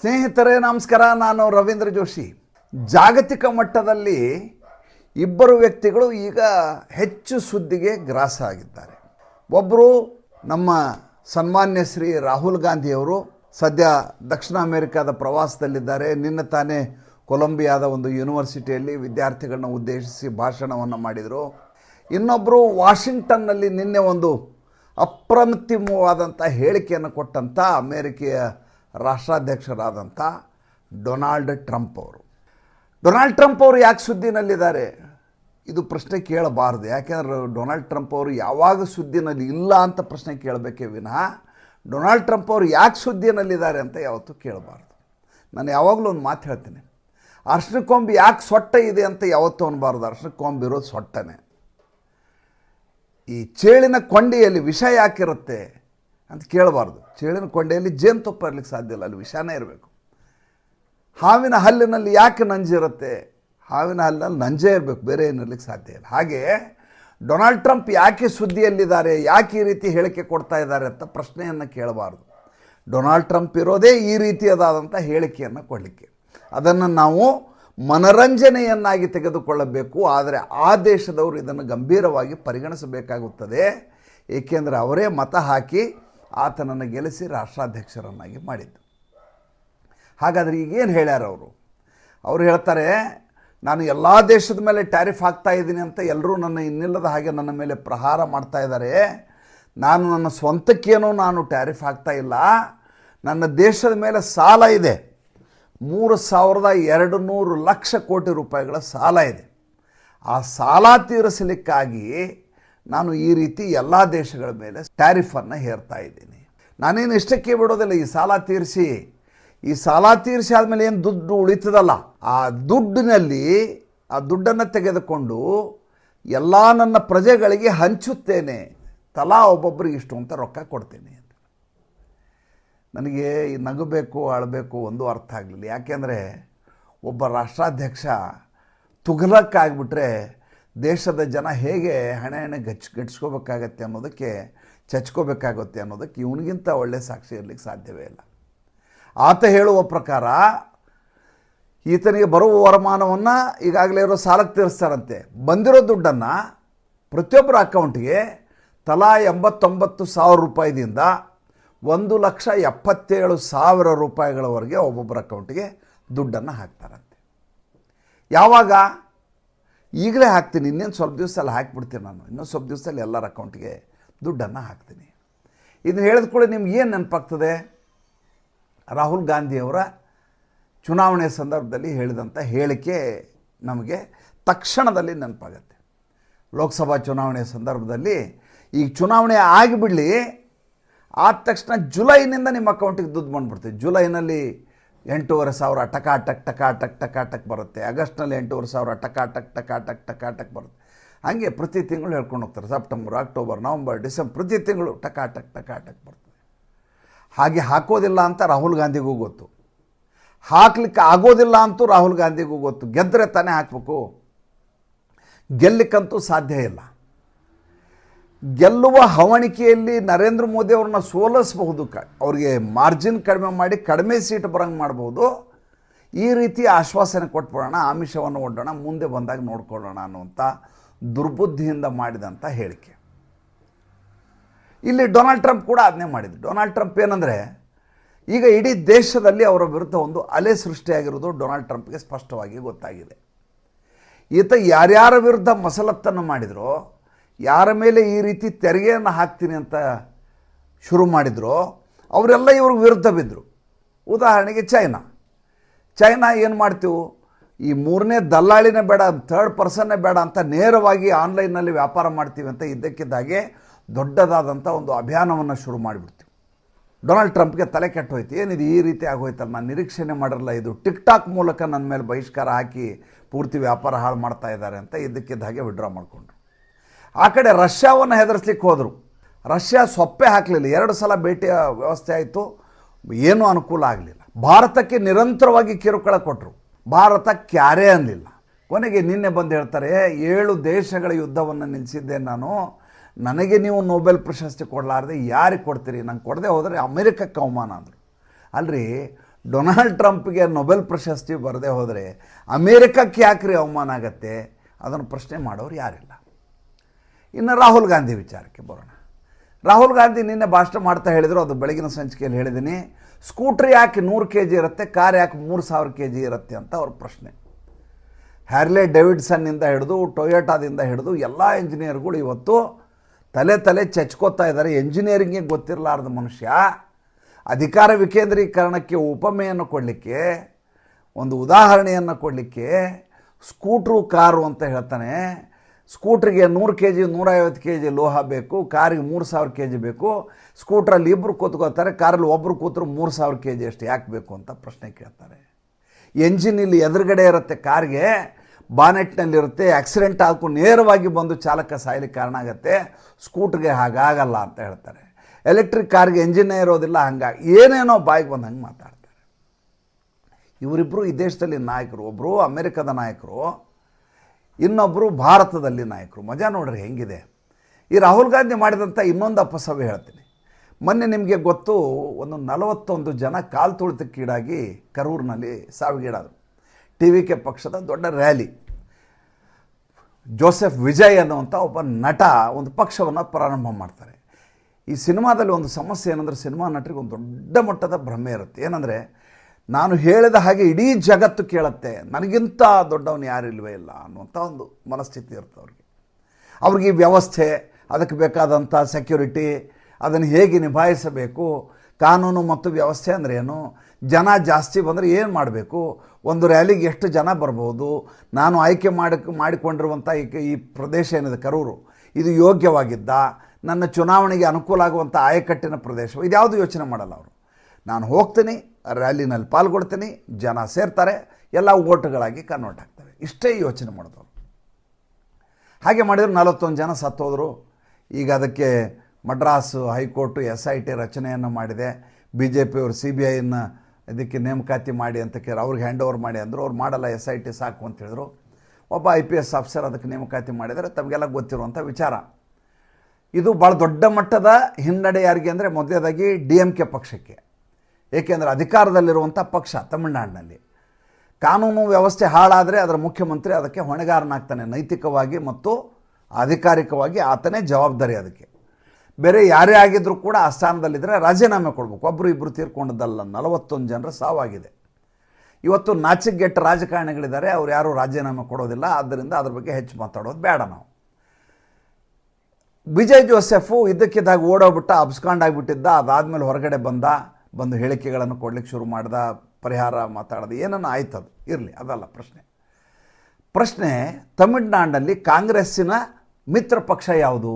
ಸ್ನೇಹಿತರೇ, ನಮಸ್ಕಾರ. ನಾನು ರವೀಂದ್ರ ಜೋಶಿ. ಜಾಗತಿಕ ಮಟ್ಟದಲ್ಲಿ ಇಬ್ಬರು ವ್ಯಕ್ತಿಗಳು ಈಗ ಹೆಚ್ಚು ಸುದ್ದಿಗೆ ಗ್ರಾಸ ಆಗಿದ್ದಾರೆ. ಒಬ್ಬರು ನಮ್ಮ ಸನ್ಮಾನ್ಯ ಶ್ರೀ ರಾಹುಲ್ ಗಾಂಧಿಯವರು ಸದ್ಯ ದಕ್ಷಿಣ ಅಮೆರಿಕಾದ ಪ್ರವಾಸದಲ್ಲಿದ್ದಾರೆ. ನಿನ್ನ ತಾನೇ ಕೊಲಂಬಿಯಾದ ಒಂದು ಯೂನಿವರ್ಸಿಟಿಯಲ್ಲಿ ವಿದ್ಯಾರ್ಥಿಗಳನ್ನ ಉದ್ದೇಶಿಸಿ ಭಾಷಣವನ್ನು ಮಾಡಿದರು. ಇನ್ನೊಬ್ಬರು ವಾಷಿಂಗ್ಟನ್ನಲ್ಲಿ ನಿನ್ನೆ ಒಂದು ಅಪ್ರಮತಿಮವಾದಂಥ ಹೇಳಿಕೆಯನ್ನು ಕೊಟ್ಟಂಥ ಅಮೇರಿಕೆಯ ರಾಷ್ಟ್ರಾಧ್ಯಕ್ಷರಾದಂಥ ಡೊನಾಲ್ಡ್ ಟ್ರಂಪ್ ಅವರು. ಡೊನಾಲ್ಡ್ ಟ್ರಂಪ್ ಅವರು ಯಾಕೆ ಸುದ್ದಿನಲ್ಲಿದ್ದಾರೆ? ಇದು ಪ್ರಶ್ನೆ ಕೇಳಬಾರ್ದು. ಯಾಕೆಂದ್ರೆ ಡೊನಾಲ್ಡ್ ಟ್ರಂಪ್ ಅವರು ಯಾವಾಗ ಸುದ್ದಿನಲ್ಲಿ ಇಲ್ಲ ಅಂತ ಪ್ರಶ್ನೆ ಕೇಳಬೇಕೇ ವಿನಃ ಡೊನಾಲ್ಡ್ ಟ್ರಂಪ್ ಅವರು ಯಾಕೆ ಸುದ್ದಿನಲ್ಲಿದ್ದಾರೆ ಅಂತ ಯಾವತ್ತೂ ಕೇಳಬಾರ್ದು. ನಾನು ಯಾವಾಗಲೂ ಒಂದು ಮಾತು ಹೇಳ್ತೀನಿ. ಅರ್ಶನ ಕೊಂಬಿ ಯಾಕೆ ಸೊಟ್ಟ ಇದೆ ಅಂತ ಯಾವತ್ತೂ ಅನ್ಬಾರ್ದು. ಅರ್ಶನ ಕೊಂಬಿ ಇರೋದು ಸೊಟ್ಟನೇ. ಈ ಚೇಳಿನ ಕೊಂಡಿಯಲ್ಲಿ ವಿಷ ಯಾಕಿರುತ್ತೆ? ಅಂತ ಕೇಳಬಾರ್ದು. ಚೇಳಿನ ಕೊಂಡೆಯಲ್ಲಿ ಜೇನುತುಪ್ಪ ಇರಲಿಕ್ಕೆ ಸಾಧ್ಯ ಇಲ್ಲ, ಅಲ್ಲಿ ವಿಷಾನೇ ಇರಬೇಕು. ಹಾವಿನ ಹಲ್ಲಿನಲ್ಲಿ ಯಾಕೆ ನಂಜಿರುತ್ತೆ ಹಾವಿನ ಹಲ್ಲಿನಲ್ಲಿ ನಂಜೇ ಇರಬೇಕು, ಬೇರೆ ಏನಿರಲಿಕ್ಕೆ ಸಾಧ್ಯ ಇಲ್ಲ. ಹಾಗೆ ಡೊನಾಲ್ಡ್ ಟ್ರಂಪ್ ಯಾಕೆ ಸುದ್ದಿಯಲ್ಲಿದ್ದಾರೆ, ಯಾಕೆ ಈ ರೀತಿ ಹೇಳಿಕೆ ಕೊಡ್ತಾ ಇದ್ದಾರೆ ಅಂತ ಪ್ರಶ್ನೆಯನ್ನು ಕೇಳಬಾರ್ದು. ಡೊನಾಲ್ಡ್ ಟ್ರಂಪ್ ಇರೋದೇ ಈ ರೀತಿಯದಾದಂಥ ಹೇಳಿಕೆಯನ್ನು ಕೊಡಲಿಕ್ಕೆ. ಅದನ್ನು ನಾವು ಮನರಂಜನೆಯನ್ನಾಗಿ ತೆಗೆದುಕೊಳ್ಳಬೇಕು, ಆದರೆ ಆ ದೇಶದವರು ಇದನ್ನು ಗಂಭೀರವಾಗಿ ಪರಿಗಣಿಸಬೇಕಾಗುತ್ತದೆ. ಏಕೆಂದರೆ ಅವರೇ ಮತ ಹಾಕಿ ಆತನನ್ನು ಗೆಲ್ಲಿಸಿ ರಾಷ್ಟ್ರಾಧ್ಯಕ್ಷರನ್ನಾಗಿ ಮಾಡಿದ್ದು. ಹಾಗಾದರೆ ಈಗೇನು ಹೇಳ್ಯಾರ ಅವರು? ಅವ್ರು ಹೇಳ್ತಾರೆ, ನಾನು ಎಲ್ಲ ದೇಶದ ಮೇಲೆ ಟ್ಯಾರಿಫ್ ಆಗ್ತಾ ಇದ್ದೀನಿ ಅಂತ ಎಲ್ಲರೂ ನನ್ನ ಇನ್ನಿಲ್ಲದ ಹಾಗೆ ನನ್ನ ಮೇಲೆ ಪ್ರಹಾರ ಮಾಡ್ತಾ ಇದ್ದಾರೆ. ನಾನು ನನ್ನ ಸ್ವಂತಕ್ಕೇನೂ ನಾನು ಟ್ಯಾರಿಫ್ ಆಗ್ತಾ ಇಲ್ಲ. ನನ್ನ ದೇಶದ ಮೇಲೆ ಸಾಲ ಇದೆ. ಮೂರು ಸಾವಿರದ ಎರಡು ನೂರು ಲಕ್ಷ ಕೋಟಿ ರೂಪಾಯಿಗಳ ಸಾಲ ಇದೆ. ಆ ಸಾಲ ತೀರಿಸಲಿಕ್ಕಾಗಿ ನಾನು ಈ ರೀತಿ ಎಲ್ಲ ದೇಶಗಳ ಮೇಲೆ ಟ್ಯಾರಿಫನ್ನು ಹೇರ್ತಾ ಇದ್ದೀನಿ. ನಾನೇನು ಇಷ್ಟಕ್ಕೆ ಬಿಡೋದಿಲ್ಲ ಈ ಸಾಲ ತೀರಿಸಿ. ಈ ಸಾಲ ತೀರಿಸಿ ಆದಮೇಲೆ ಏನು ದುಡ್ಡು ಉಳಿತದಲ್ಲ, ಆ ದುಡ್ಡಿನಲ್ಲಿ, ಆ ದುಡ್ಡನ್ನು ತೆಗೆದುಕೊಂಡು ಎಲ್ಲ ನನ್ನ ಪ್ರಜೆಗಳಿಗೆ ಹಂಚುತ್ತೇನೆ. ತಲಾ ಒಬ್ಬೊಬ್ಬರಿಗೆ ಇಷ್ಟು ಅಂತ ರೊಕ್ಕ ಕೊಡ್ತೇನೆ ನನಗೆ ಈ ನಗಬೇಕು ಅಳಬೇಕು ಒಂದು ಅರ್ಥ ಆಗಲಿಲ್ಲ. ಯಾಕೆಂದರೆ ಒಬ್ಬ ರಾಷ್ಟ್ರಾಧ್ಯಕ್ಷ ತುಘಲಕ್ಕಾಗ್ಬಿಟ್ರೆ ದೇಶದ ಜನ ಹೇಗೆ ಹಣೆ ಹಣೆ ಗಚ್ ಗಟ್ಸ್ಕೋಬೇಕಾಗತ್ತೆ ಅನ್ನೋದಕ್ಕೆ, ಚಚ್ಕೋಬೇಕಾಗುತ್ತೆ ಅನ್ನೋದಕ್ಕೆ ಇವನಿಗಿಂತ ಒಳ್ಳೆ ಸಾಕ್ಷಿ ಇರಲಿಕ್ಕೆ ಸಾಧ್ಯವೇ ಇಲ್ಲ. ಆತ ಹೇಳುವ ಪ್ರಕಾರ, ಈತನಿಗೆ ಬರುವ ವರಮಾನವನ್ನು ಈಗಾಗಲೇ ಇರೋ ಸಾಲಕ್ಕೆ ತೀರಿಸ್ತಾರಂತೆ. ಬಂದಿರೋ ದುಡ್ಡನ್ನು ಪ್ರತಿಯೊಬ್ಬರ ಅಕೌಂಟ್ಗೆ ತಲಾ ಎಂಬತ್ತೊಂಬತ್ತು ಸಾವಿರ ರೂಪಾಯಿದಿಂದ ಒಂದು ಲಕ್ಷ ಎಪ್ಪತ್ತೇಳು ಸಾವಿರ ರೂಪಾಯಿಗಳವರೆಗೆ ಒಬ್ಬೊಬ್ಬರ ಅಕೌಂಟಿಗೆ ದುಡ್ಡನ್ನು ಹಾಕ್ತಾರಂತೆ. ಯಾವಾಗ? ಈಗಲೇ ಹಾಕ್ತೀನಿ, ಇನ್ನೇನು ಸ್ವಲ್ಪ ದಿವಸದಲ್ಲಿ ಹಾಕಿಬಿಡ್ತೀನಿ ನಾನು. ಇನ್ನೊಂದು ಸ್ವಲ್ಪ ದಿವಸದಲ್ಲಿ ಎಲ್ಲರ ಅಕೌಂಟಿಗೆ ದುಡ್ಡನ್ನು ಹಾಕ್ತೀನಿ. ಇದನ್ನು ಹೇಳಿದ ಕೂಡ ನಿಮ್ಗೆ ಏನು ನೆನಪಾಗ್ತದೆ? ರಾಹುಲ್ ಗಾಂಧಿಯವರ ಚುನಾವಣೆ ಸಂದರ್ಭದಲ್ಲಿ ಹೇಳಿದಂಥ ಹೇಳಿಕೆ ನಮಗೆ ತಕ್ಷಣದಲ್ಲಿ ನೆನಪಾಗತ್ತೆ. ಲೋಕಸಭಾ ಚುನಾವಣೆ ಸಂದರ್ಭದಲ್ಲಿ ಈಗ ಚುನಾವಣೆ ಆಗಿಬಿಡಲಿ, ಆದ ತಕ್ಷಣ ಜುಲೈನಿಂದ ನಿಮ್ಮ ಅಕೌಂಟಿಗೆ ದುಡ್ಡು ಬಂದ್ಬಿಡ್ತೀವಿ ಜುಲೈನಲ್ಲಿ ಎಂಟೂವರೆ ಸಾವಿರ ಟಕಾ ಟಕ್ ಟಕಾ ಟಕ್ ಟಕಾ ಟಕ್ ಬರುತ್ತೆ. ಆಗಸ್ಟ್ನಲ್ಲಿ ಎಂಟೂವರೆ ಸಾವಿರ ಟಕಾ ಟಕ್ ಟಕಾ ಟಕ್ ಟಕ ಟಕ್ ಬರುತ್ತೆ. ಹಾಗೆ ಪ್ರತಿ ತಿಂಗಳು ಹೇಳ್ಕೊಂಡು ಹೋಗ್ತಾರೆ. ಸೆಪ್ಟೆಂಬರ್, ಅಕ್ಟೋಬರ್, ನವಂಬರ್, ಡಿಸೆಂಬರ್, ಪ್ರತಿ ತಿಂಗಳು ಟಕಾ ಟಕ್ ಟಕ ಟಕ್ ಬರ್ತದೆ ಹಾಗೆ ಹಾಕೋದಿಲ್ಲ ಅಂತ ರಾಹುಲ್ ಗಾಂಧಿಗೂ ಗೊತ್ತು. ಹಾಕ್ಲಿಕ್ಕೆ ಆಗೋದಿಲ್ಲ ಅಂತೂ ರಾಹುಲ್ ಗಾಂಧಿಗೂ ಗೊತ್ತು. ಗೆದ್ದರೆ ತಾನೇ ಹಾಕಬೇಕು. ಗೆಲ್ಲಕ್ಕಂತೂ ಸಾಧ್ಯ ಇಲ್ಲ. ಗೆಲ್ಲುವ ಹವಣಿಕೆಯಲ್ಲಿ ನರೇಂದ್ರ ಮೋದಿ ಅವ್ರನ್ನ ಸೋಲಿಸಬಹುದು. ಕ ಅವ್ರಿಗೆ ಮಾರ್ಜಿನ್ ಕಡಿಮೆ ಮಾಡಿ ಕಡಿಮೆ ಸೀಟ್ ಬರಂಗೆ ಮಾಡ್ಬೋದು ಈ ರೀತಿ ಆಶ್ವಾಸನೆ ಕೊಟ್ಬಿಡೋಣ, ಆಮಿಷವನ್ನು ಒಡ್ಡೋಣ, ಮುಂದೆ ಬಂದಾಗ ನೋಡ್ಕೊಳ್ಳೋಣ ಅನ್ನುವಂಥ ದುರ್ಬುದ್ಧಿಯಿಂದ ಮಾಡಿದಂಥ ಹೇಳಿಕೆ. ಇಲ್ಲಿ ಡೊನಾಲ್ಡ್ ಟ್ರಂಪ್ ಕೂಡ ಅದನ್ನೇ ಮಾಡಿದ್ರು ಡೊನಾಲ್ಡ್ ಟ್ರಂಪ್ ಏನಂದರೆ, ಈಗ ಇಡೀ ದೇಶದಲ್ಲಿ ಅವರ ವಿರುದ್ಧ ಒಂದು ಅಲೆ ಸೃಷ್ಟಿಯಾಗಿರೋದು ಡೊನಾಲ್ಡ್ ಟ್ರಂಪ್ಗೆ ಸ್ಪಷ್ಟವಾಗಿ ಗೊತ್ತಾಗಿದೆ. ಈತ ಯಾರ್ಯಾರ ವಿರುದ್ಧ ಮಸಲತ್ತನ್ನು ಮಾಡಿದರೋ ಯಾರ ಮೇಲೆ ಈ ರೀತಿ ತೆರಿಗೆಯನ್ನು ಹಾಕ್ತೀನಿ ಅಂತ ಶುರು ಮಾಡಿದ್ರು, ಅವರೆಲ್ಲ ಇವ್ರ ವಿರುದ್ಧ ಬಿದ್ದರು ಉದಾಹರಣೆಗೆ ಚೈನಾ. ಚೈನಾ ಏನು ಮಾಡ್ತೀವಿ? ಈ ಮೂರನೇ ದಲ್ಲಾಳಿನೇ ಬೇಡ ಥರ್ಡ್ ಪರ್ಸನ್ನೇ ಬೇಡ ಅಂತ ನೇರವಾಗಿ ಆನ್ಲೈನ್ನಲ್ಲಿ ವ್ಯಾಪಾರ ಮಾಡ್ತೀವಿ ಅಂತ ಇದ್ದಕ್ಕಿದ್ದಾಗೆ ದೊಡ್ಡದಾದಂಥ ಒಂದು ಅಭಿಯಾನವನ್ನು ಶುರು ಮಾಡಿಬಿಡ್ತೀವಿ. ಡೊನಾಲ್ಡ್ ಟ್ರಂಪ್ಗೆ ತಲೆ ಕೆಟ್ಟೋಯ್ತು. ಏನಿದು ಈ ರೀತಿ ಆಗೋಯ್ತಲ್ಲ, ನಾನು ನಿರೀಕ್ಷಣೆ ಮಾಡಿರಲ್ಲ ಇದು. ಟಿಕ್ ಟಾಕ್ ಮೂಲಕ ನನ್ನ ಮೇಲೆ ಬಹಿಷ್ಕಾರ ಹಾಕಿ ಪೂರ್ತಿ ವ್ಯಾಪಾರ ಹಾಳು ಮಾಡ್ತಾ ಇದ್ದಾರೆ ಅಂತ ಇದ್ದಕ್ಕಿದ್ದ ಹಾಗೆ ವಿಡ್ರಾ ಮಾಡಿಕೊಂಡ್ರು. ಆ ಕಡೆ ರಷ್ಯಾವನ್ನು ಹೆದರಿಸ್ಲಿಕ್ಕೆ ಹೋದರು. ರಷ್ಯಾ ಸೊಪ್ಪೆ ಹಾಕಲಿಲ್ಲ. ಎರಡು ಸಲ ಭೇಟಿಯ ವ್ಯವಸ್ಥೆ ಆಯಿತು. ಏನೂ ಅನುಕೂಲ ಆಗಲಿಲ್ಲ. ಭಾರತಕ್ಕೆ ನಿರಂತರವಾಗಿ ಕಿರುಕುಳ ಕೊಟ್ಟರು ಭಾರತ ಕ್ಯಾರೆ ಅನ್ನಲಿಲ್ಲ ಕೊನೆಗೆ ನಿನ್ನೆ ಬಂದು ಹೇಳ್ತಾರೆ ಏಳು ದೇಶಗಳ ಯುದ್ಧವನ್ನು ನಿಲ್ಲಿಸಿದ್ದೆ ನಾನು. ನನಗೆ ನೀವು ನೊಬೆಲ್ ಪ್ರಶಸ್ತಿ ಕೊಡಲಾರ್ದೆ ಯಾರಿಗೆ ಕೊಡ್ತೀರಿ? ನಂಗೆ ಕೊಡದೆ ಹೋದರೆ ಅಮೆರಿಕಕ್ಕೆ ಅವಮಾನ ಅಂದರು ಅಲ್ರಿ, ಡೊನಾಲ್ಡ್ ಟ್ರಂಪ್ಗೆ ನೊಬೆಲ್ ಪ್ರಶಸ್ತಿ ಬರದೆ ಹೋದರೆ ಅಮೇರಿಕಕ್ಕೆ ಯಾಕ್ರಿ ಅವಮಾನ ಆಗತ್ತೆ? ಅದನ್ನು ಪ್ರಶ್ನೆ ಮಾಡೋರು ಯಾರಿಲ್ಲ. ಇನ್ನು ರಾಹುಲ್ ಗಾಂಧಿ ವಿಚಾರಕ್ಕೆ ಬರೋಣ. ರಾಹುಲ್ ಗಾಂಧಿ ನಿನ್ನೆ ಭಾಷಣ ಮಾಡ್ತಾ ಹೇಳಿದರು, ಅದು ಬೆಳಗಿನ ಸಂಚಿಕೆಯಲ್ಲಿ ಹೇಳಿದ್ದೀನಿ. ಸ್ಕೂಟ್ರ್ ಯಾಕೆ ನೂರು ಕೆ ಜಿ ಇರುತ್ತೆ, ಕಾರ್ ಯಾಕೆ ಮೂರು ಸಾವಿರ ಕೆ ಜಿ ಇರುತ್ತೆ ಅಂತ ಅವ್ರ ಪ್ರಶ್ನೆ. ಹ್ಯಾರ್ಲೆ ಡೇವಿಡ್ಸನ್ನಿಂದ ಹಿಡಿದು, ಟೊಯೋಟಾದಿಂದ ಹಿಡಿದು ಎಲ್ಲ ಇಂಜಿನಿಯರ್ಗಳು ಇವತ್ತು ತಲೆ ತಲೆ ಚಚ್ಕೋತಾ ಇದ್ದಾರೆ. ಎಂಜಿನಿಯರಿಂಗಿಗೆ ಗೊತ್ತಿರಲಾರ್ದ ಮನುಷ್ಯ ಅಧಿಕಾರ ವಿಕೇಂದ್ರೀಕರಣಕ್ಕೆ ಉಪಮೆಯನ್ನು ಕೊಡಲಿಕ್ಕೆ, ಒಂದು ಉದಾಹರಣೆಯನ್ನು ಕೊಡಲಿಕ್ಕೆ ಸ್ಕೂಟ್ರು, ಕಾರು ಅಂತ ಹೇಳ್ತಾನೆ. ಸ್ಕೂಟ್ರಿಗೆ ನೂರು ಕೆ ಜಿ ನೂರೈವತ್ತು ಕೆ ಜಿ ಲೋಹ ಬೇಕು, ಕಾರಿಗೆ ಮೂರು ಸಾವಿರ ಕೆ ಜಿ ಬೇಕು. ಸ್ಕೂಟ್ರಲ್ಲಿ ಇಬ್ಬರು ಕೂತ್ಕೋತಾರೆ ಕಾರಲ್ಲಿ ಒಬ್ಬರು ಕೂತರು ಮೂರು ಸಾವಿರ ಕೆ ಜಿ ಅಷ್ಟು. ಯಾಕೆ ಬೇಕು ಅಂತ ಪ್ರಶ್ನೆ ಕೇಳ್ತಾರೆ. ಎಂಜಿನ್ ಇಲ್ಲಿ ಎದುರುಗಡೆ ಇರುತ್ತೆ, ಕಾರ್ಗೆ ಬಾನೆಟ್ನಲ್ಲಿರುತ್ತೆ ಆಕ್ಸಿಡೆಂಟ್ ಆಗ್ಕೊಂಡು ನೇರವಾಗಿ ಬಂದು ಚಾಲಕ ಸಾಯಲಿಕ್ಕೆ ಕಾರಣ ಆಗುತ್ತೆ. ಸ್ಕೂಟ್ರಿಗೆ ಹಾಗಾಗಲ್ಲ ಅಂತ ಹೇಳ್ತಾರೆ. ಎಲೆಕ್ಟ್ರಿಕ್ ಕಾರ್ಗೆ ಎಂಜಿನ್ ಇರೋದಿಲ್ಲ, ಹಂಗಾಗಿ ಏನೇನೋ ಬಾಯಿಗೆ ಹಂಗೆ ಮಾತಾಡ್ತಾರೆ. ಇವರಿಬ್ಬರು ಈ ದೇಶದಲ್ಲಿ ನಾಯಕರು ಒಬ್ಬರು ಅಮೆರಿಕದ ನಾಯಕರು ಇನ್ನೊಬ್ಬರು ಭಾರತದಲ್ಲಿ ನಾಯಕರು. ಮಜಾ ನೋಡ್ರಿ ಹೆಂಗಿದೆ? ಈ ರಾಹುಲ್ ಗಾಂಧಿ ಮಾಡಿದಂಥ ಇನ್ನೊಂದು ಅಪಸವ ಹೇಳ್ತೀನಿ. ಮೊನ್ನೆ ನಿಮಗೆ ಗೊತ್ತು, ಒಂದು ನಲವತ್ತೊಂದು ಜನ ಕಾಲು ತುಳಿತಕ್ಕೀಡಾಗಿ ಕರೂರಿನಲ್ಲಿ ಸಾವಿಗೀಡಾದರು. ಟಿ ವಿ ಕೆ ಪಕ್ಷದ ದೊಡ್ಡ ರ್ಯಾಲಿ. ಜೋಸೆಫ್ ವಿಜಯ್ ಅನ್ನುವಂಥ ಒಬ್ಬ ನಟ ಒಂದು ಪಕ್ಷವನ್ನು ಪ್ರಾರಂಭ ಮಾಡ್ತಾರೆ. ಈ ಸಿನಿಮಾದಲ್ಲಿ ಒಂದು ಸಮಸ್ಯೆ ಏನಂದರೆ, ಸಿನಿಮಾ ನಟರಿಗೆ ಒಂದು ದೊಡ್ಡ ಮಟ್ಟದ ಭ್ರಮೆ ಇರುತ್ತೆ. ಏನಂದರೆ ನಾನು ಹೇಳಿದ ಹಾಗೆ ಇಡೀ ಜಗತ್ತು ಕೇಳುತ್ತೆ. ನನಗಿಂತ ದೊಡ್ಡವನು ಯಾರಿಲ್ವೇ ಇಲ್ಲ ಅನ್ನುವಂಥ ಒಂದು ಮನಸ್ಥಿತಿ ಇರುತ್ತೆ ಅವ್ರಿಗೆ. ಅವ್ರಿಗೆ ಈ ವ್ಯವಸ್ಥೆ, ಅದಕ್ಕೆ ಬೇಕಾದಂಥ ಸೆಕ್ಯೂರಿಟಿ ಅದನ್ನು ಹೇಗೆ ನಿಭಾಯಿಸಬೇಕು? ಕಾನೂನು ಮತ್ತು ವ್ಯವಸ್ಥೆ ಅಂದರೆ ಏನು? ಜನ ಜಾಸ್ತಿ ಬಂದರೆ ಏನು ಮಾಡಬೇಕು? ಒಂದು ರ್ಯಾಲಿಗೆ ಎಷ್ಟು ಜನ ಬರ್ಬೋದು? ನಾನು ಆಯ್ಕೆ ಮಾಡಿ ಮಾಡಿಕೊಂಡಿರುವಂಥ ಈ ಈ ಪ್ರದೇಶ ಏನಿದೆ, ಕರೂರು, ಇದು ಯೋಗ್ಯವಾಗಿದ್ದ? ನನ್ನ ಚುನಾವಣೆಗೆ ಅನುಕೂಲ ಆಗುವಂಥ ಆಯಕಟ್ಟಿನ ಪ್ರದೇಶ ಇದ್ಯಾವುದು ಯೋಚನೆ ಮಾಡಲ್ಲ ಅವರು? ನಾನು ಹೋಗ್ತೀನಿ, ರ್ಯಾಲಿನಲ್ಲಿ ಪಾಲ್ಗೊಳ್ತೀನಿ, ಜನ ಸೇರ್ತಾರೆ, ಎಲ್ಲ ಓಟುಗಳಾಗಿ ಕನ್ವರ್ಟ್ ಆಗ್ತವೆ. ಇಷ್ಟೇ ಯೋಚನೆ ಮಾಡಿದವರು ಹಾಗೆ ಮಾಡಿದ್ರು ನಲವತ್ತೊಂದು ಜನ ಸತ್ತೋದ್ರು. ಈಗ ಅದಕ್ಕೆ Madras high court S I T ರಚನೆಯನ್ನು ಮಾಡಿದೆ. ಬಿ ಜೆ ಪಿಯವರು ಸಿ ಬಿ ಐನ ಇದಕ್ಕೆ ನೇಮಕಾತಿ ಮಾಡಿ ಅಂತ ಕೇಳಿ ಅವ್ರಿಗೆ ಹ್ಯಾಂಡ್ ಓವರ್ ಮಾಡಿ ಅಂದರು. ಅವ್ರು ಮಾಡಲ್ಲ ಎಸ್ ಐ ಟಿ ಸಾಕು ಅಂತ ಹೇಳಿದ್ರು. ಒಬ್ಬ ಐ ಪಿ ಎಸ್ ಆಫೀಸರ್ ಅದಕ್ಕೆ ನೇಮಕಾತಿ ಮಾಡಿದರೆ ತಮಗೆಲ್ಲ ಗೊತ್ತಿರುವಂಥ ವಿಚಾರ. ಇದು ಭಾಳ ದೊಡ್ಡ ಮಟ್ಟದ ಹಿನ್ನಡೆ ಯಾರಿಗೆ ಅಂದರೆ ಮೊದಲೇದಾಗಿ ಡಿ ಎಂ ಕೆ ಪಕ್ಷಕ್ಕೆ. ಏಕೆಂದರೆ ಅಧಿಕಾರದಲ್ಲಿರುವಂಥ ಪಕ್ಷ ತಮಿಳುನಾಡಿನಲ್ಲಿ. ಕಾನೂನು ವ್ಯವಸ್ಥೆ ಹಾಳಾದರೆ ಅದರ ಮುಖ್ಯಮಂತ್ರಿ ಅದಕ್ಕೆ ಹೊಣೆಗಾರನಾಗ್ತಾನೆ ನೈತಿಕವಾಗಿ ಮತ್ತು ಅಧಿಕಾರಿಕವಾಗಿ ಆತನೇ ಜವಾಬ್ದಾರಿ ಅದಕ್ಕೆ. ಬೇರೆ ಯಾರೇ ಆಗಿದ್ದರೂ ಕೂಡ ಆ ಸ್ಥಾನದಲ್ಲಿದ್ದರೆ ರಾಜೀನಾಮೆ ಕೊಡಬೇಕು. ಒಬ್ಬರು ಇಬ್ಬರು ತೀರ್ಕೊಂಡದ್ದಲ್ಲ, ನಲವತ್ತೊಂದು ಜನರ ಸಾವಾಗಿದೆ. ಇವತ್ತು ನಾಚಿಗೆಟ್ಟ ರಾಜಕಾರಣಿಗಳಿದ್ದಾರೆ, ಅವ್ರು ಯಾರೂ ರಾಜೀನಾಮೆ ಕೊಡೋದಿಲ್ಲ, ಆದ್ದರಿಂದ ಅದ್ರ ಬಗ್ಗೆ ಹೆಚ್ಚು ಮಾತಾಡೋದು ಬೇಡ ನಾವು. ವಿಜಯ್ ಜೋಸೆಫು ಇದ್ದಕ್ಕಿದ್ದಾಗ ಓಡೋಗ್ಬಿಟ್ಟ ಅಬ್ಸ್ಕಾಂಡ್ ಆಗಿಬಿಟ್ಟಿದ್ದ ಅದಾದಮೇಲೆ ಹೊರಗಡೆ ಬಂದ ಬಂದು ಹೇಳಿಕೆಗಳನ್ನು ಕೊಡ್ಲಿಕ್ಕೆ ಶುರು ಮಾಡ್ದ, ಪರಿಹಾರ ಮಾತಾಡೋದು, ಏನನ್ನ ಅದು? ಇರಲಿ, ಅದಲ್ಲ ಪ್ರಶ್ನೆ. ಪ್ರಶ್ನೆ ತಮಿಳ್ನಾಡಿನಲ್ಲಿ ಕಾಂಗ್ರೆಸ್ಸಿನ ಮಿತ್ರ ಪಕ್ಷ ಯಾವುದು?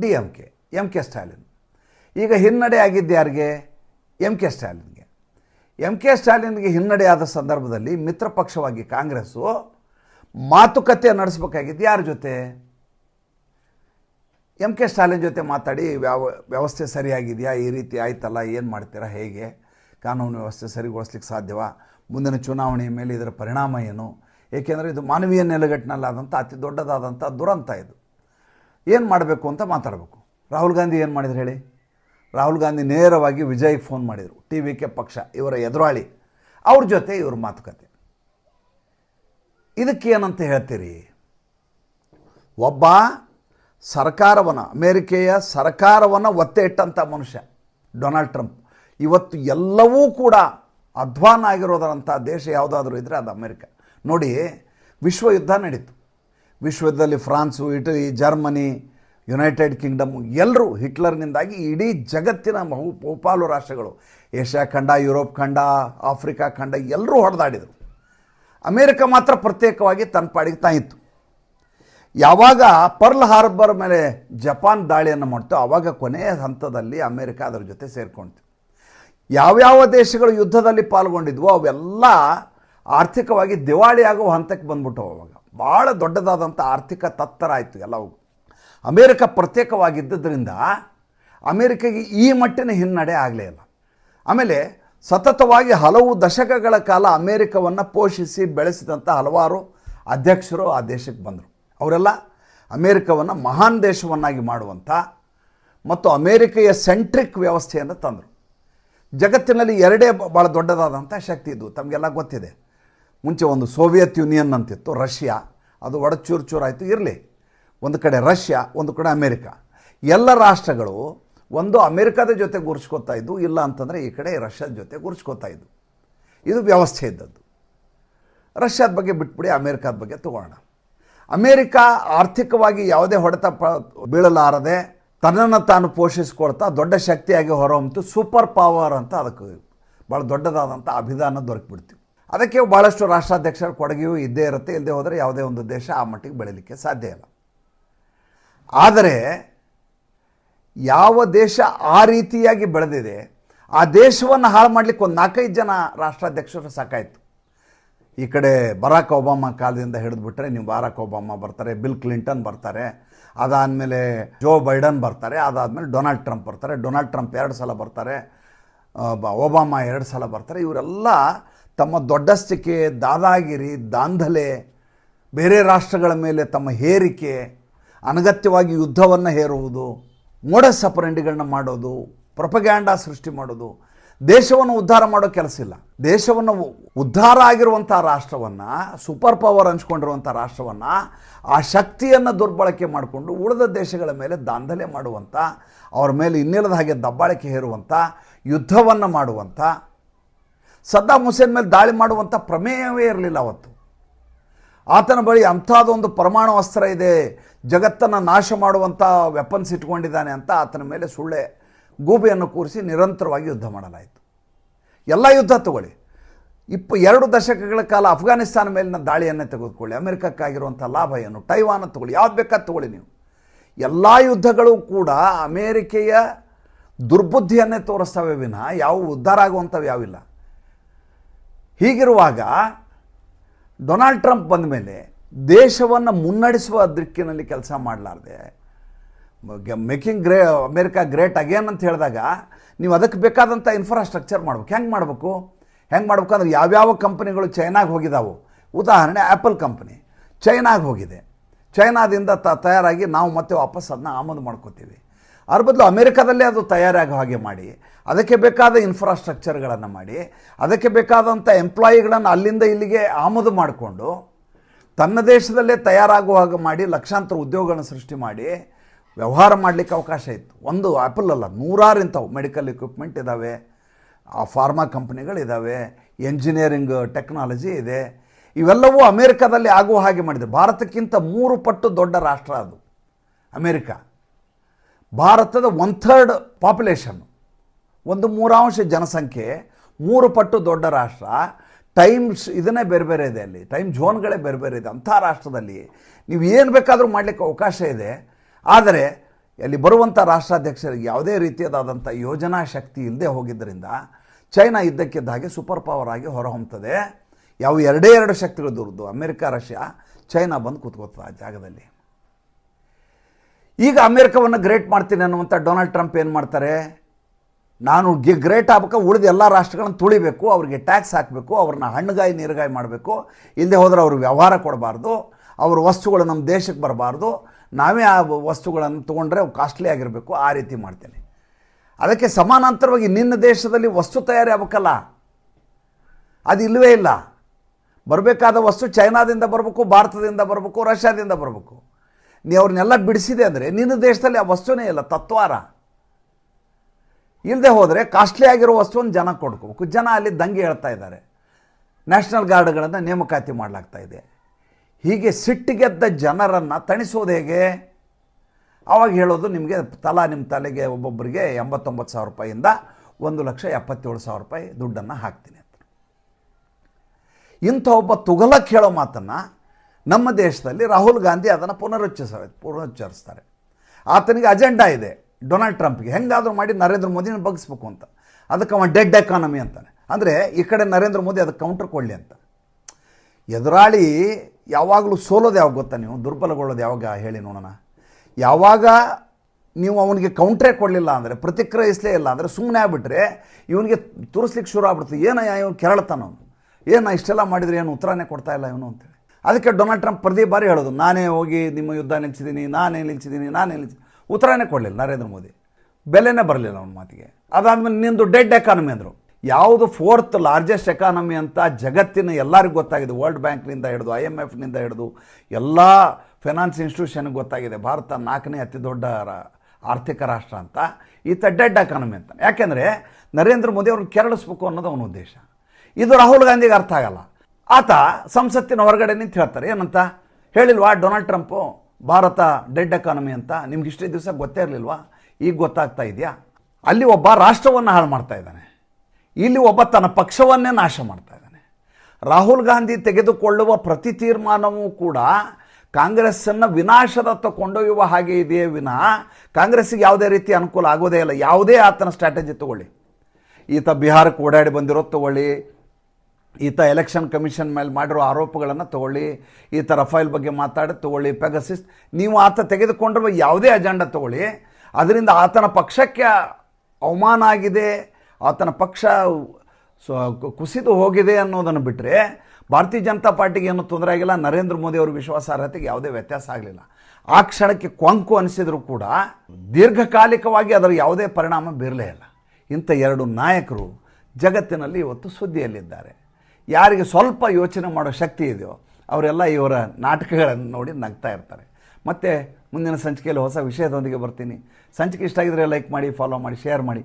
D M K M K Stalin ಈಗ ಹಿನ್ನಡೆ ಆಗಿದ್ದು ಯಾರಿಗೆ? ಎಂ ಕೆ ಸ್ಟಾಲಿನ್ಗೆ ಎಂ ಕೆ ಸ್ಟಾಲಿನ್ಗೆ ಹಿನ್ನಡೆ ಆದ ಸಂದರ್ಭದಲ್ಲಿ ಮಿತ್ರ ಪಕ್ಷವಾಗಿ ಕಾಂಗ್ರೆಸ್ಸು ಮಾತುಕತೆ ನಡೆಸಬೇಕಾಗಿದ್ದು ಯಾರ ಜೊತೆ? ಎಂ ಕೆ ಸ್ಟಾಲಿನ್ ಜೊತೆ ಮಾತಾಡಿ, ವ್ಯವ, ವ್ಯವಸ್ಥೆ ಸರಿಯಾಗಿದೆಯಾ? ಈ ರೀತಿ ಆಯ್ತಲ್ಲ, ಏನು ಮಾಡ್ತೀರಾ? ಹೇಗೆ? ಕಾನೂನು ವ್ಯವಸ್ಥೆ ಸರಿಗೊಳಿಸ್ಲಿಕ್ಕೆ ಸಾಧ್ಯವಾ? ಮುಂದಿನ ಚುನಾವಣೆಯ ಮೇಲೆ ಇದರ ಪರಿಣಾಮ ಏನು? ಏಕೆಂದರೆ ಇದು ಮಾನವೀಯ ನೆಲೆಗಟ್ಟಿನಲ್ಲಾದಂಥ, ಅತಿ ದೊಡ್ಡದಾದಂಥ ದುರಂತ ಇದು. ಏನು ಮಾಡಬೇಕು ಅಂತ ಮಾತಾಡಬೇಕು. ರಾಹುಲ್ ಗಾಂಧಿ ಏನು ಮಾಡಿದ್ರು ಹೇಳಿ? ರಾಹುಲ್ ಗಾಂಧಿ ನೇರವಾಗಿ ವಿಜಯ್ಗೆ ಫೋನ್ ಮಾಡಿದರು. ಟಿ ವಿ ಕೆ ಪಕ್ಷ, ಇವರ ಎದುರಾಳಿ. ಅವ್ರ ಜೊತೆ ಇವ್ರ ಮಾತುಕತೆ. ಇದಕ್ಕೇನಂತ ಹೇಳ್ತೀರಿ? ಒಬ್ಬ ಸರ್ಕಾರವನ್ನು, ಅಮೇರಿಕೆಯ ಸರ್ಕಾರವನ್ನು ಒತ್ತೆ ಇಟ್ಟಂಥ ಮನುಷ್ಯ, ಡೊನಾಲ್ಡ್ ಟ್ರಂಪ್. ಇವತ್ತು ಎಲ್ಲವೂ ಕೂಡ ಅಧ್ವಾನ ಆಗಿರೋದರಂಥ ದೇಶ ಯಾವುದಾದ್ರೂ ಇದ್ದರೆ ಅದು ಅಮೇರಿಕ. ನೋಡಿ ವಿಶ್ವ ಯುದ್ಧ ನಡೀತು. ವಿಶ್ವದಲ್ಲಿ France, Italy, Germany, United Kingdom ಎಲ್ಲರೂ ಹಿಟ್ಲರ್ನಿಂದಾಗಿ ಇಡೀ ಜಗತ್ತಿನ ಬಹು, ಬಹುಪಾಲು ರಾಷ್ಟ್ರಗಳು, ಏಷ್ಯಾ ಖಂಡ, ಯುರೋಪ್ ಖಂಡ, ಆಫ್ರಿಕಾ ಖಂಡ ಎಲ್ಲರೂ ಹೊಡೆದಾಡಿದರು. ಅಮೇರಿಕ ಮಾತ್ರ ಪ್ರತ್ಯೇಕವಾಗಿ ತನ್ನ ಪಾಡಿಗೆ ತಾಯಿತ್ತು. ಯಾವಾಗ ಪರ್ಲ್ ಹಾರ್ಬರ್ ಮೇಲೆ ಜಪಾನ್ ದಾಳಿಯನ್ನು ಮಾಡ್ತು ಆವಾಗ ಕೊನೆಯ ಹಂತದಲ್ಲಿ ಅಮೇರಿಕ ಅದರ ಜೊತೆ ಸೇರಿಕೊಂಡಿತು. ಯಾವ್ಯಾವ ದೇಶಗಳು ಯುದ್ಧದಲ್ಲಿ ಪಾಲ್ಗೊಂಡಿದ್ವೋ ಅವೆಲ್ಲ ಆರ್ಥಿಕವಾಗಿ ದಿವಾಳಿ ಆಗುವ ಹಂತಕ್ಕೆ ಬಂದ್ಬಿಟ್ಟವು ಅವಾಗ. ಭಾಳ ದೊಡ್ಡದಾದಂಥ ಆರ್ಥಿಕ ತತ್ತರ ಆಯಿತು ಎಲ್ಲವೂ. ಅಮೇರಿಕ ಪ್ರತ್ಯೇಕವಾಗಿದ್ದರಿಂದ ಅಮೇರಿಕೆಗೆ ಈ ಮಟ್ಟಿನ ಹಿನ್ನಡೆ ಆಗಲೇ ಇಲ್ಲ. ಆಮೇಲೆ ಸತತವಾಗಿ ಹಲವು ದಶಕಗಳ ಕಾಲ ಅಮೇರಿಕವನ್ನು ಪೋಷಿಸಿ ಬೆಳೆಸಿದಂಥ ಹಲವಾರು ಅಧ್ಯಕ್ಷರು ಆ ದೇಶಕ್ಕೆ ಬಂದರು. ಅವರೆಲ್ಲ ಅಮೇರಿಕವನ್ನು ಮಹಾನ್ ದೇಶವನ್ನಾಗಿ ಮಾಡುವಂಥ ಮತ್ತು ಅಮೇರಿಕೆಯ ಸೆಂಟ್ರಿಕ್ ವ್ಯವಸ್ಥೆಯನ್ನು ತಂದರು. ಜಗತ್ತಿನಲ್ಲಿ ಎರಡೇ ಭಾಳ ದೊಡ್ಡದಾದಂಥ ಶಕ್ತಿ ಇದು ತಮಗೆಲ್ಲ ಗೊತ್ತಿದೆ. ಮುಂಚೆ ಒಂದು ಸೋವಿಯತ್ ಯೂನಿಯನ್ ಅಂತಿತ್ತು, ರಷ್ಯಾ. ಅದು ಒಡಚೂರು ಚೂರಾಯಿತು ಇರಲಿ. ಒಂದು ಕಡೆ ರಷ್ಯಾ, ಒಂದು ಕಡೆ ಅಮೇರಿಕಾ. ಎಲ್ಲ ರಾಷ್ಟ್ರಗಳು ಒಂದು ಅಮೇರಿಕಾದ ಜೊತೆ ಗುರ್ಸ್ಕೊತಾ ಇದ್ದು, ಇಲ್ಲ ಅಂತಂದರೆ ಈ ಕಡೆ ರಷ್ಯಾದ ಜೊತೆ ಗುರ್ಸ್ಕೊತಾ ಇದ್ದು. ಇದು ವ್ಯವಸ್ಥೆ ಇದ್ದದ್ದು. ರಷ್ಯಾದ ಬಗ್ಗೆ ಬಿಟ್ಬಿಡಿ, ಅಮೇರಿಕಾದ ಬಗ್ಗೆ ತಗೋಣ. ಅಮೇರಿಕಾ ಆರ್ಥಿಕವಾಗಿ ಯಾವುದೇ ಹೊಡೆತ ಬೀಳಲಾರದೆ ತನ್ನನ್ನು ತಾನು ಪೋಷಿಸ್ಕೊಳ್ತಾ ದೊಡ್ಡ ಶಕ್ತಿಯಾಗಿ ಹೊರಹೊಮ್ಮಿತು ಸೂಪರ್ ಪವರ್ ಅಂತ ಅದಕ್ಕೆ ಭಾಳ ದೊಡ್ಡದಾದಂಥ ಅಭಿಧಾನ ದೊರಕಿಬಿಡ್ತೀವಿ ಅದಕ್ಕೆ ಭಾಳಷ್ಟು ರಾಷ್ಟ್ರಾಧ್ಯಕ್ಷರ ಕೊಡುಗೆಯೂ ಇದ್ದೇ ಇರುತ್ತೆ ಇಲ್ಲದೆ ಹೋದರೆ ಯಾವುದೇ ಒಂದು ದೇಶ ಆ ಮಟ್ಟಿಗೆ ಬೆಳೀಲಿಕ್ಕೆ ಸಾಧ್ಯ ಇಲ್ಲ. ಆದರೆ ಯಾವ ದೇಶ ಆ ರೀತಿಯಾಗಿ ಬೆಳೆದಿದೆ, ಆ ದೇಶವನ್ನು ಹಾಳು ಮಾಡಲಿಕ್ಕೆ ಒಂದು ನಾಲ್ಕೈದು ಜನ ರಾಷ್ಟ್ರಾಧ್ಯಕ್ಷರು ಸಾಕಾಯಿತು. ಈ ಕಡೆ ಬರಾಕ್ ಒಬಾಮ ಕಾಲದಿಂದ ಹಿಡಿದ್ಬಿಟ್ರೆ ನೀವು ಬರಾಕ್ ಒಬಾಮ ಬರ್ತಾರೆ, ಬಿಲ್ ಕ್ಲಿಂಟನ್ ಬರ್ತಾರೆ, ಅದಾದಮೇಲೆ ಜೋ ಬೈಡನ್ ಬರ್ತಾರೆ, ಅದಾದಮೇಲೆ ಡೊನಾಲ್ಡ್ ಟ್ರಂಪ್ ಬರ್ತಾರೆ, ಡೊನಾಲ್ಡ್ ಟ್ರಂಪ್ ಎರಡು ಸಲ ಬರ್ತಾರೆ ಒಬಾಮ ಎರಡು ಸಲ ಬರ್ತಾರೆ, ಇವರೆಲ್ಲ ತಮ್ಮ ದೊಡ್ಡಸ್ತಿಕೆ, ದಾದಾಗಿರಿ, ದಾಂಧಲೆ, ಬೇರೆ ರಾಷ್ಟ್ರಗಳ ಮೇಲೆ ತಮ್ಮ ಹೇರಿಕೆ, ಅನಗತ್ಯವಾಗಿ ಯುದ್ಧವನ್ನು ಹೇರುವುದು, ಮೋಡ ಸಪರಂಡಿಗಳನ್ನ ಮಾಡೋದು, ಪ್ರೊಪಗ್ಯಾಂಡ ಸೃಷ್ಟಿ ಮಾಡೋದು ದೇಶವನ್ನು ಉದ್ಧಾರ ಮಾಡೋ ಕೆಲಸ ಇಲ್ಲ. ದೇಶವನ್ನು ಉದ್ಧಾರ ಆಗಿರುವಂಥ ರಾಷ್ಟ್ರವನ್ನು ಸೂಪರ್ ಪವರ್ ಹಂಚ್ಕೊಂಡಿರುವಂಥ ರಾಷ್ಟ್ರವನ್ನು, ಆ ಶಕ್ತಿಯನ್ನು ದುರ್ಬಳಕೆ ಮಾಡಿಕೊಂಡು ಉಳಿದ ದೇಶಗಳ ಮೇಲೆ ದಾಂಧಲೆ ಮಾಡುವಂಥ, ಅವ್ರ ಮೇಲೆ ಇನ್ನಿಲ್ಲದ ಹಾಗೆ ದಬ್ಬಾಳಿಕೆ ಹೇರುವಂಥ, ಯುದ್ಧವನ್ನು ಮಾಡುವಂಥ ಸದ್ದಾಂ ಹುಸೇನ್ ಮೇಲೆ ದಾಳಿ ಮಾಡುವಂಥ ಪ್ರಮೇಯವೇ ಇರಲಿಲ್ಲ ಅವತ್ತು. ಆತನ ಬಳಿ ಅಂಥದ್ದೊಂದು ಪರಮಾಣು ಅಸ್ತ್ರ ಇದೆ, ಜಗತ್ತನ್ನು ನಾಶ ಮಾಡುವಂಥ ವೆಪನ್ಸ್ ಇಟ್ಕೊಂಡಿದ್ದಾನೆ ಅಂತ ಆತನ ಮೇಲೆ ಸುಳ್ಳೆ ಗೂಬೆಯನ್ನು ಕೂರಿಸಿ ನಿರಂತರವಾಗಿ ಯುದ್ಧ ಮಾಡಲಾಯಿತು. ಎಲ್ಲ ಯುದ್ಧ ತಗೊಳ್ಳಿ. ಇಪ್ಪ ಎರಡು ದಶಕಗಳ ಕಾಲ ಅಫ್ಘಾನಿಸ್ತಾನ ಮೇಲಿನ ದಾಳಿಯನ್ನೇ ತೆಗೆದುಕೊಳ್ಳಿ, ಅಮೆರಿಕಕ್ಕಾಗಿರುವಂಥ ಲಾಭ ಏನು ಟೈವಾನ ತಗೊಳ್ಳಿ, ಯಾವ್ದು ಬೇಕಾದ ತಗೊಳ್ಳಿ ನೀವು. ಎಲ್ಲ ಯುದ್ಧಗಳು ಕೂಡ ಅಮೇರಿಕೆಯ ದುರ್ಬುದ್ಧಿಯನ್ನೇ ತೋರಿಸ್ತವೆ ವಿನ ಯಾವ ಉದ್ಧಾರ ಆಗುವಂಥವು ಯಾವಿಲ್ಲ ಹೀಗಿರುವಾಗ ಡೊನಾಲ್ಡ್ ಟ್ರಂಪ್ ಬಂದ ಮೇಲೆ ದೇಶವನ್ನು ಮುನ್ನಡೆಸುವ ದಿಕ್ಕಿನಲ್ಲಿ ಕೆಲಸ ಮಾಡಲಾರ್ದೆ making grey America great again ಅಂತ ಹೇಳಿದಾಗ, ನೀವು ಅದಕ್ಕೆ ಬೇಕಾದಂಥ ಇನ್ಫ್ರಾಸ್ಟ್ರಕ್ಚರ್ ಮಾಡ್ಬೇಕು. ಹೆಂಗೆ ಮಾಡಬೇಕು? ಹೆಂಗೆ ಮಾಡಬೇಕು ಅಂದ್ರೆ ಯಾವ್ಯಾವ ಕಂಪ್ನಿಗಳು ಚೈನಾಗೆ ಹೋಗಿದಾವು? ಉದಾಹರಣೆ ಆ್ಯಪಲ್ ಕಂಪ್ನಿ ಚೈನಾಗೆ ಹೋಗಿದೆ. ಚೈನಾದಿಂದ ತ ತಯಾರಾಗಿ ನಾವು ಮತ್ತೆ ವಾಪಸ್ ಅದನ್ನ ಆಮದು ಮಾಡ್ಕೋತೀವಿ. ಅದ್ರ ಬದಲು ಅಮೇರಿಕಾದಲ್ಲೇ ಅದು ತಯಾರಾಗೋ ಹಾಗೆ ಮಾಡಿ, ಅದಕ್ಕೆ ಬೇಕಾದ ಇನ್ಫ್ರಾಸ್ಟ್ರಕ್ಚರ್ಗಳನ್ನು ಮಾಡಿ, ಅದಕ್ಕೆ ಬೇಕಾದಂಥ ಎಂಪ್ಲಾಯಿಗಳನ್ನು ಅಲ್ಲಿಂದ ಇಲ್ಲಿಗೆ ಆಮದು ಮಾಡಿಕೊಂಡು, ತನ್ನ ದೇಶದಲ್ಲೇ ತಯಾರಾಗುವ ಹಾಗೆ ಮಾಡಿ, ಲಕ್ಷಾಂತರ ಉದ್ಯೋಗಗಳನ್ನು ಸೃಷ್ಟಿ ಮಾಡಿ ವ್ಯವಹಾರ ಮಾಡಲಿಕ್ಕೆ ಅವಕಾಶ ಇತ್ತು. ಒಂದು ಆ್ಯಪಲ್ ಅಲ್ಲ ನೂರಾರು ಇಂಥವು ಮೆಡಿಕಲ್ ಇಕ್ವಿಪ್ಮೆಂಟ್ ಇದ್ದಾವೆ ಆ ಫಾರ್ಮಾ ಕಂಪ್ನಿಗಳಿದ್ದಾವೆ ಎಂಜಿನಿಯರಿಂಗ್ ಟೆಕ್ನಾಲಜಿ ಇದೆ. ಇವೆಲ್ಲವೂ ಅಮೇರಿಕಾದಲ್ಲಿ ಆಗುವ ಹಾಗೆ ಮಾಡಿದೆ. ಭಾರತಕ್ಕಿಂತ ಮೂರು ಪಟ್ಟು ದೊಡ್ಡ ರಾಷ್ಟ್ರ ಅದು, ಅಮೇರಿಕಾ. ಭಾರತದ ಒನ್ ಥರ್ಡ್ ಪಾಪ್ಯುಲೇಷನ್ ಒಂದು ಮೂರಾಂಶ ಜನಸಂಖ್ಯೆ, ಮೂರು ಪಟ್ಟು ದೊಡ್ಡ ರಾಷ್ಟ್ರ. ಟೈಮ್ಸ್ ಇದನ್ನೇ ಬೇರೆ ಬೇರೆ ಇದೆ ಅಲ್ಲಿ ಟೈಮ್ ಝೋನ್ಗಳೇ ಬೇರೆ ಬೇರೆ ಇದೆ ಅಂಥ ರಾಷ್ಟ್ರದಲ್ಲಿ. ನೀವು ಏನು ಬೇಕಾದರೂ ಮಾಡಲಿಕ್ಕೆ ಅವಕಾಶ ಇದೆ. ಆದರೆ ಅಲ್ಲಿ ಬರುವಂಥ ರಾಷ್ಟ್ರಾಧ್ಯಕ್ಷರಿಗೆ ಯಾವುದೇ ರೀತಿಯದಾದಂಥ ಯೋಜನಾ ಶಕ್ತಿ ಇಲ್ಲದೆ ಹೋಗಿದ್ದರಿಂದ ಚೈನಾ ಇದ್ದಕ್ಕಿದ್ದ ಹಾಗೆ ಸೂಪರ್ ಪವರ್ ಆಗಿ ಹೊರಹೊಮ್ತದೆ. ಯಾವ ಎರಡೇ ಎರಡು ಶಕ್ತಿಗಳು ದೂರದ್ದು, ಅಮೆರಿಕ, ರಷ್ಯಾ, ಚೈನಾ ಬಂದು ಕೂತ್ಕೋತದೆ ಆ ಜಾಗದಲ್ಲಿ. ಈಗ ಅಮೆರಿಕವನ್ನು ಗ್ರೇಟ್ ಮಾಡ್ತೀನಿ ಅನ್ನುವಂಥ ಡೊನಾಲ್ಡ್ ಟ್ರಂಪ್ ಏನು ಮಾಡ್ತಾರೆ? ನಾನು ಗೆ ಗ್ರೇಟ್ ಆಗ್ಬೇಕು, ಉಳಿದ ಎಲ್ಲ ರಾಷ್ಟ್ರಗಳನ್ನು ತುಳಿಬೇಕು, ಅವರಿಗೆ ಟ್ಯಾಕ್ಸ್ ಹಾಕಬೇಕು, ಅವ್ರನ್ನ ಹಣ್ಣುಗಾಯಿ, ನೀರುಗಾಯಿ ಮಾಡಬೇಕು. ಇಲ್ಲದೆ ಹೋದರೆ ಅವ್ರಿಗೆ ವ್ಯವಹಾರ ಕೊಡಬಾರ್ದು, ಅವ್ರ ವಸ್ತುಗಳು ನಮ್ಮ ದೇಶಕ್ಕೆ ಬರಬಾರ್ದು. ನಾವೇ ಆ ವಸ್ತುಗಳನ್ನು ತೊಗೊಂಡ್ರೆ ಕಾಸ್ಟ್ಲಿ ಆಗಿರಬೇಕು, ಆ ರೀತಿ ಮಾಡ್ತೇನೆ. ಅದಕ್ಕೆ ಸಮಾನಾಂತರವಾಗಿ ನಿನ್ನ ದೇಶದಲ್ಲಿ ವಸ್ತು ತಯಾರಿ ಆಗಬೇಕಲ್ಲ? ಅದು ಇಲ್ಲವೇ ಇಲ್ಲ. ಬರಬೇಕಾದ ವಸ್ತು ಚೈನಾದಿಂದ ಬರಬೇಕು, ಭಾರತದಿಂದ ಬರಬೇಕು, ರಷ್ಯಾದಿಂದ ಬರಬೇಕು. ನೀ ಅವ್ರನ್ನೆಲ್ಲ ಬಿಡಿಸಿದೆ ಅಂದರೆ ನಿನ್ನ ದೇಶದಲ್ಲಿ ಆ ವಸ್ತುನೇ ಇಲ್ಲ, ತತ್ವಾರ. ಇಲ್ಲದೆ ಹೋದರೆ ಕಾಸ್ಟ್ಲಿ ಆಗಿರೋ ವಸ್ತುವನ್ನು ಜನ ಕೊಡ್ಕೋಬೇಕು. ಜನ ಅಲ್ಲಿ ದಂಗೆ ಹೇಳ್ತಾ ಇದ್ದಾರೆ. ನ್ಯಾಷನಲ್ ಗಾರ್ಡ್ಗಳನ್ನು ನೇಮಕಾತಿ ಮಾಡಲಾಗ್ತಾ ಇದೆ. ಹೀಗೆ ಸಿಟ್ಟಿಗೆದ್ದ ಜನರನ್ನು ತಣಿಸೋದು ಹೇಗೆ? ಆವಾಗ ಹೇಳೋದು ನಿಮಗೆ ತಲಾ ನಿಮ್ಮ ತಲೆಗೆ ಒಬ್ಬೊಬ್ಬರಿಗೆ ಎಂಬತ್ತೊಂಬತ್ತು ಸಾವಿರ ರೂಪಾಯಿಯಿಂದ ಒಂದು ಲಕ್ಷ ಎಪ್ಪತ್ತೇಳು ಸಾವಿರ ರೂಪಾಯಿ ದುಡ್ಡನ್ನು ಹಾಕ್ತೀನಿ ಅಂತ. ಇಂಥ ಒಬ್ಬ ತುಗಲಕ್ ಹೇಳೋ ಮಾತನ್ನು ನಮ್ಮ ದೇಶದಲ್ಲಿ ರಾಹುಲ್ ಗಾಂಧಿ ಅದನ್ನು ಪುನರುಚ್ಚರಿಸ, ಪುನರುಚ್ಚರಿಸ್ತಾರೆ. ಆತನಿಗೆ ಅಜೆಂಡಾ ಇದೆ. ಡೊನಾಲ್ಡ್ ಟ್ರಂಪ್ಗೆ ಹೆಂಗಾದರೂ ಮಾಡಿ ನರೇಂದ್ರ ಮೋದಿನ ಬಗ್ಗಿಸ್ಬೇಕು ಅಂತ. ಅದಕ್ಕೆ ಅವ ಡೆಡ್ ಎಕಾನಮಿ ಅಂತಾನೆ. ಅಂದರೆ ಈ ಕಡೆ ನರೇಂದ್ರ ಮೋದಿ ಅದಕ್ಕೆ ಕೌಂಟರ್ ಕೊಡಲಿ ಅಂತ. ಎದುರಾಳಿ ಯಾವಾಗಲೂ ಸೋಲೋದು ಯಾವಾಗ ಗೊತ್ತಾ ನೀವು? ದುರ್ಬಲಗೊಳ್ಳೋದು ಯಾವಾಗ ಹೇಳಿ ನೋಡೋಣ. ಯಾವಾಗ ನೀವು ಅವನಿಗೆ ಕೌಂಟ್ರೇ ಕೊಡಲಿಲ್ಲ ಅಂದರೆ, ಪ್ರತಿಕ್ರಿಯಿಸಲೇ ಇಲ್ಲ ಅಂದರೆ ಸುಮ್ಮನೆ ಆಗ್ಬಿಟ್ರೆ ಇವನಿಗೆ ತೋರಿಸ್ಲಿಕ್ಕೆ ಶುರು ಆಗ್ಬಿಡ್ತು. ಏನ ಇವನು ಕೆರಳ್ತಾನ ಅವನು? ಏನು ಇಷ್ಟೆಲ್ಲ ಮಾಡಿದರೆ ಏನು ಉತ್ತರನೇ ಕೊಡ್ತಾ ಇಲ್ಲ ಇವನು ಅಂತೇಳಿ ಅದಕ್ಕೆ ಡೊನಾಲ್ಡ್ ಟ್ರಂಪ್ ಪ್ರತಿ ಬಾರಿ ಹೇಳೋದು, ನಾನೇ ಹೋಗಿ ನಿಮ್ಮ ಯುದ್ಧ ನಿಲ್ಲಿಸಿದ್ದೀನಿ ನಾನೇ ನಿಲ್ಲಿಸಿದ್ದೀನಿ ನಾನೇ ನಿಲ್ಲಿಸಿ ಉತ್ತರನೇ ಕೊಡಲಿಲ್ಲ ನರೇಂದ್ರ ಮೋದಿ. ಬೆಲೆನೇ ಬರಲಿಲ್ಲ ಅವನ ಮಾತಿಗೆ. ಅದಾದಮೇಲೆ ನಿಂದು ಡೆಡ್ ಎಕಾನಮಿ ಅಂದರು. ಯಾವುದು ಫೋರ್ತ್ ಲಾರ್ಜೆಸ್ಟ್ ಎಕಾನಮಿ ಅಂತ ಜಗತ್ತಿನ ಎಲ್ಲರಿಗೂ ಗೊತ್ತಾಗಿದೆ. ವರ್ಲ್ಡ್ ಬ್ಯಾಂಕ್ನಿಂದ ಹಿಡಿದು ಐ ಎಂ ಎಫ್ನಿಂದ ಹಿಡಿದು, ಎಲ್ಲ ಫೈನಾನ್ಸ್ ಇನ್ಸ್ಟಿಟ್ಯೂಷನ್ಗೆ ಗೊತ್ತಾಗಿದೆ. ಭಾರತ ನಾಲ್ಕನೇ ಅತಿ ದೊಡ್ಡ ಆರ್ಥಿಕ ರಾಷ್ಟ್ರ ಅಂತ. ಈತ ಡೆಡ್ ಎಕಾನಮಿ ಅಂತ. ಯಾಕೆಂದರೆ ನರೇಂದ್ರ ಮೋದಿ ಅವ್ರನ್ನ ಕೆರಳಿಸ್ಬೇಕು ಅನ್ನೋದು ಅವನ ಉದ್ದೇಶ. ಇದು ರಾಹುಲ್ ಗಾಂಧಿಗೆ ಅರ್ಥ ಆಗಲ್ಲ. ಆತ ಸಂಸತ್ತಿನ ಹೊರಗಡೆ ನಿಂತು ಹೇಳ್ತಾರೆ. ಏನಂತ? ಹೇಳಿಲ್ವಾ Donald Trump, Bharat dead economy ಅಂತ? ನಿಮ್ಗೆ ಇಷ್ಟೇ ದಿವಸ ಗೊತ್ತೇ ಇರಲಿಲ್ವಾ? ಈಗ ಗೊತ್ತಾಗ್ತಾ ಇದೆಯಾ? ಅಲ್ಲಿ ಒಬ್ಬ ರಾಷ್ಟ್ರವನ್ನು ಹಾಳು ಮಾಡ್ತಾ ಇದ್ದಾನೆ. ಇಲ್ಲಿ ಒಬ್ಬ ತನ್ನ ಪಕ್ಷವನ್ನೇ ನಾಶ ಮಾಡ್ತಾ ಇದ್ದಾನೆ. ರಾಹುಲ್ ಗಾಂಧಿ ತೆಗೆದುಕೊಳ್ಳುವ ಪ್ರತಿ ತೀರ್ಮಾನವೂ ಕೂಡ ಕಾಂಗ್ರೆಸ್ಸನ್ನು ವಿನಾಶದತ್ತ ಕೊಂಡೊಯ್ಯುವ ಹಾಗೆ ಇದೆಯೇ ವಿನಃ ಕಾಂಗ್ರೆಸ್ಸಿಗೆ ಯಾವುದೇ ರೀತಿ ಅನುಕೂಲ ಆಗೋದೇ ಇಲ್ಲ. ಯಾವುದೇ ಆತನ ಸ್ಟ್ರಾಟಜಿ ತಗೊಳ್ಳಿ. ಈತ ಬಿಹಾರಕ್ಕೆ ಓಡಾಡಿ ಬಂದಿರೋ ತಗೊಳ್ಳಿ. ಈತ ಎಲೆಕ್ಷನ್ ಕಮಿಷನ್ ಮೇಲೆ ಮಾಡಿರೋ ಆರೋಪಗಳನ್ನು ತಗೊಳ್ಳಿ. ಈತ ರಫೈಲ್ ಬಗ್ಗೆ ಮಾತಾಡಿ ತಗೊಳ್ಳಿ. ಪೆಗಸಿಸ್ ನೀವು ಆತ ತೆಗೆದುಕೊಂಡಿರುವ ಯಾವುದೇ ಅಜೆಂಡಾ ತಗೊಳ್ಳಿ. ಅದರಿಂದ ಆತನ ಪಕ್ಷಕ್ಕೆ ಅವಮಾನ ಆಗಿದೆ. ಆತನ ಪಕ್ಷ ಕುಸಿದು ಹೋಗಿದೆ ಅನ್ನೋದನ್ನು ಬಿಟ್ಟರೆ ಭಾರತೀಯ ಜನತಾ ಪಾರ್ಟಿಗೆ ಏನು ತೊಂದರೆ ಆಗಿಲ್ಲ. ನರೇಂದ್ರ ಮೋದಿ ಅವ್ರ ವಿಶ್ವಾಸಾರ್ಹತೆಗೆ ಯಾವುದೇ ವ್ಯತ್ಯಾಸ ಆಗಲಿಲ್ಲ. ಆ ಕ್ಷಣಕ್ಕೆ ಕೊಂಕು ಅನಿಸಿದರೂ ಕೂಡ ದೀರ್ಘಕಾಲಿಕವಾಗಿ ಅದರ ಯಾವುದೇ ಪರಿಣಾಮ ಬೀರಲೇ ಇಲ್ಲ. ಇಂಥ ಎರಡು ನಾಯಕರು ಜಗತ್ತಿನಲ್ಲಿ ಇವತ್ತು ಸುದ್ದಿಯಲ್ಲಿದ್ದಾರೆ. ಯಾರಿಗೆ ಸ್ವಲ್ಪ ಯೋಚನೆ ಮಾಡೋ ಶಕ್ತಿ ಇದೆಯೋ ಅವರೆಲ್ಲ ಇವರ ನಾಟಕಗಳನ್ನು ನೋಡಿ ನಗ್ತಾ ಇರ್ತಾರೆ. ಮತ್ತು ಮುಂದಿನ ಸಂಚಿಕೆಯಲ್ಲಿ ಹೊಸ ವಿಷಯದೊಂದಿಗೆ ಬರ್ತೀನಿ. ಸಂಚಿಕೆ ಇಷ್ಟ ಆಗಿದ್ರೆ ಲೈಕ್ ಮಾಡಿ ಫಾಲೋ ಮಾಡಿ ಶೇರ್ ಮಾಡಿ.